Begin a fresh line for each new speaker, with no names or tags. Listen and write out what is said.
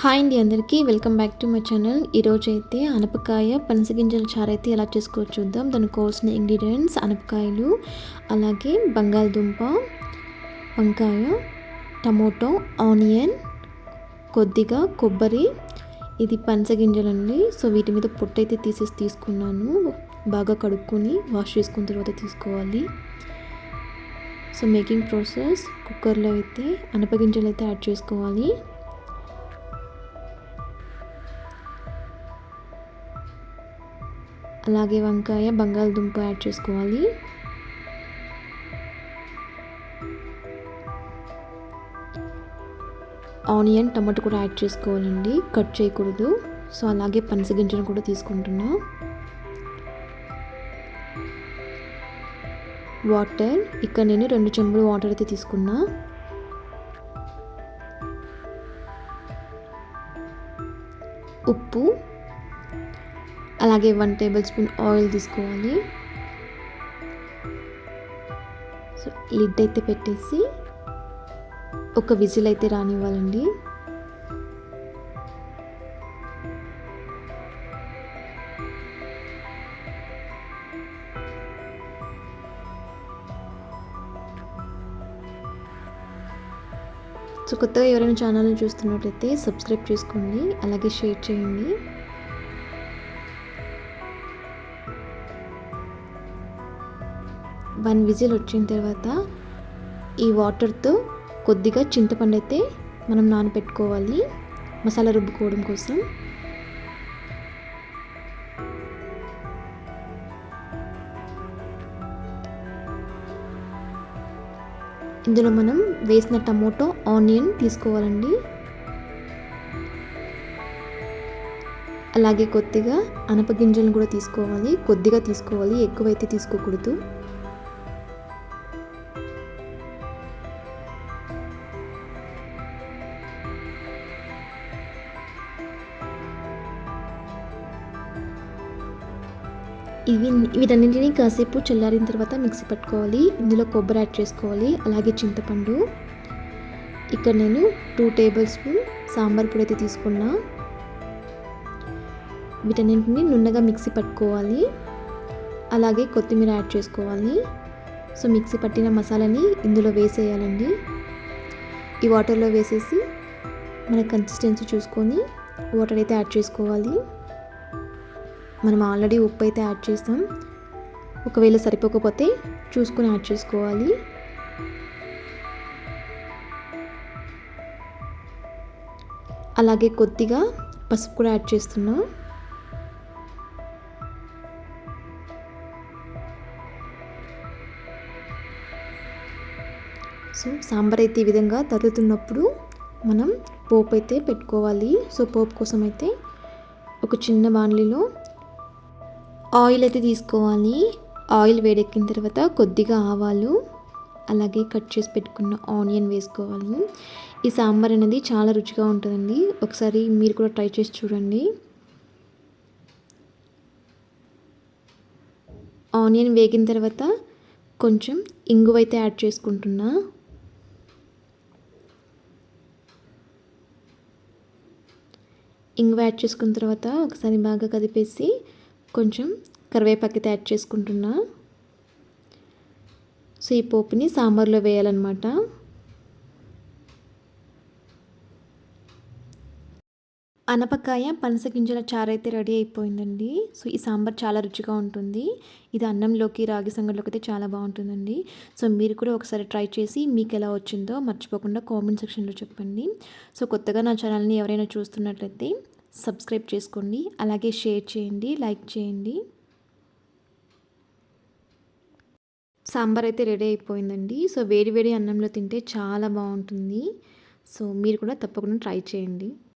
Hi అండి అందరికీ. Welcome back to my channel. ఈరోజు అయితే అనపకాయ పనసగింజల చారు అయితే ఎలా చేసుకోవచ్చు చూద్దాం. దానికి కావాల్సిన ఇంగ్రీడియంట్స్ అనపకాయలు అలాగే బంగాళదుంప వంకాయ టమోటో ఆనియన్ కొద్దిగా కొబ్బరి. ఇది పనసగింజలండి. సో వీటి మీద పొట్టు అయితే తీసేసి తీసుకున్నాను. బాగా కడుక్కొని వాష్ చేసుకున్న తర్వాత తీసుకోవాలి. సో మేకింగ్ ప్రాసెస్ కుక్కర్లో అయితే అనపగింజలు అయితే యాడ్ చేసుకోవాలి. అలాగే వంకాయ బంగాళదుంప యాడ్ చేసుకోవాలి. ఆనియన్ టమాటో కూడా యాడ్ చేసుకోవాలండి. కట్ చేయకూడదు. సో అలాగే పనసగింజను కూడా తీసుకుంటున్నా. వాటర్. ఇక్కడ నేను రెండు చెంబులు వాటర్ అయితే తీసుకున్నా. ఉప్పు. అలాగే వన్ టేబుల్ స్పూన్ ఆయిల్ తీసుకోవాలి. సో లిడ్ అయితే పెట్టేసి ఒక విజిల్ అయితే రానివ్వాలండి. సో కొత్తగా ఎవరైనా ఛానల్ని చూస్తున్నట్లయితే సబ్స్క్రైబ్ చేసుకోండి. అలాగే షేర్ చేయండి. వన్ విజిల్ వచ్చిన తర్వాత ఈ వాటర్తో కొద్దిగా చింతపండు అయితే మనం నానబెట్టుకోవాలి మసాలా రుబ్బుకోవడం కోసం. ఇందులో మనం వేసిన టమోటో ఆనియన్ తీసుకోవాలండి. అలాగే కొద్దిగా అనపగింజలను కూడా తీసుకోవాలి. కొద్దిగా తీసుకోవాలి. ఎక్కువైతే తీసుకోకూడదు. ఇవి వీటన్నింటినీ కాసేపు చల్లారిన తర్వాత మిక్సీ పట్టుకోవాలి. ఇందులో కొబ్బరి యాడ్ చేసుకోవాలి. అలాగే చింతపండు. ఇక్కడ నేను టూ టేబుల్ స్పూన్ సాంబార్ పొడి అయితే తీసుకున్నా. వీటన్నింటిని నున్నగా మిక్సీ పట్టుకోవాలి. అలాగే కొత్తిమీర యాడ్ చేసుకోవాలి. సో మిక్సీ పట్టిన మసాలాని ఇందులో వేసేయాలండి. ఈ వాటర్లో వేసేసి మన కన్సిస్టెన్సీ చూసుకొని వాటర్ అయితే యాడ్ చేసుకోవాలి. మనం ఆల్రెడీ ఉప్పు అయితే యాడ్ చేస్తాం. ఒకవేళ సరిపోకపోతే చూసుకొని యాడ్ చేసుకోవాలి. అలాగే కొద్దిగా పసుపు కూడా యాడ్ చేస్తున్నాం. సో సాంబార్ అయితే ఈ విధంగా తరుగుతున్నప్పుడు మనం పోపు అయితే పెట్టుకోవాలి. సో పోపు కోసం అయితే ఒక చిన్న బాణలిలో ఆయిల్ అయితే తీసుకోవాలి. ఆయిల్ వేడెక్కిన తర్వాత కొద్దిగా ఆవాలు అలాగే కట్ చేసి పెట్టుకున్న ఆనియన్ వేసుకోవాలి. ఈ సాంబార్ అనేది చాలా రుచిగా ఉంటుందండి. ఒకసారి మీరు కూడా ట్రై చేసి చూడండి. ఆనియన్ వేగిన తర్వాత కొంచెం ఇంగువైతే యాడ్ చేసుకుంటున్నా. ఇంగువ యాడ్ చేసుకున్న తర్వాత ఒకసారి బాగా కదిపేసి కొంచెం కరివేపాకు యాడ్ చేసుకుంటున్నా. సో ఈ పోపుని సాంబార్లో వేయాలన్నమాట. అనపకాయ పనసగింజల చారు అయితే రెడీ అయిపోయిందండి. సో ఈ సాంబార్ చాలా రుచిగా ఉంటుంది. ఇది అన్నంలోకి రాగి సంగంలోకి అయితే చాలా బాగుంటుందండి. సో మీరు కూడా ఒకసారి ట్రై చేసి మీకు ఎలా వచ్చిందో మర్చిపోకుండా కామెంట్ సెక్షన్లో చెప్పండి. సో కొత్తగా నా ఛానల్ని ఎవరైనా చూస్తున్నట్లయితే సబ్స్క్రైబ్ చేసుకోండి. అలాగే షేర్ చేయండి లైక్ చేయండి. సాంబార్ అయితే రెడీ అయిపోయిందండి. సో వేడి వేడి అన్నంలో తింటే చాలా బాగుంటుంది. సో మీరు కూడా తప్పకుండా ట్రై చేయండి.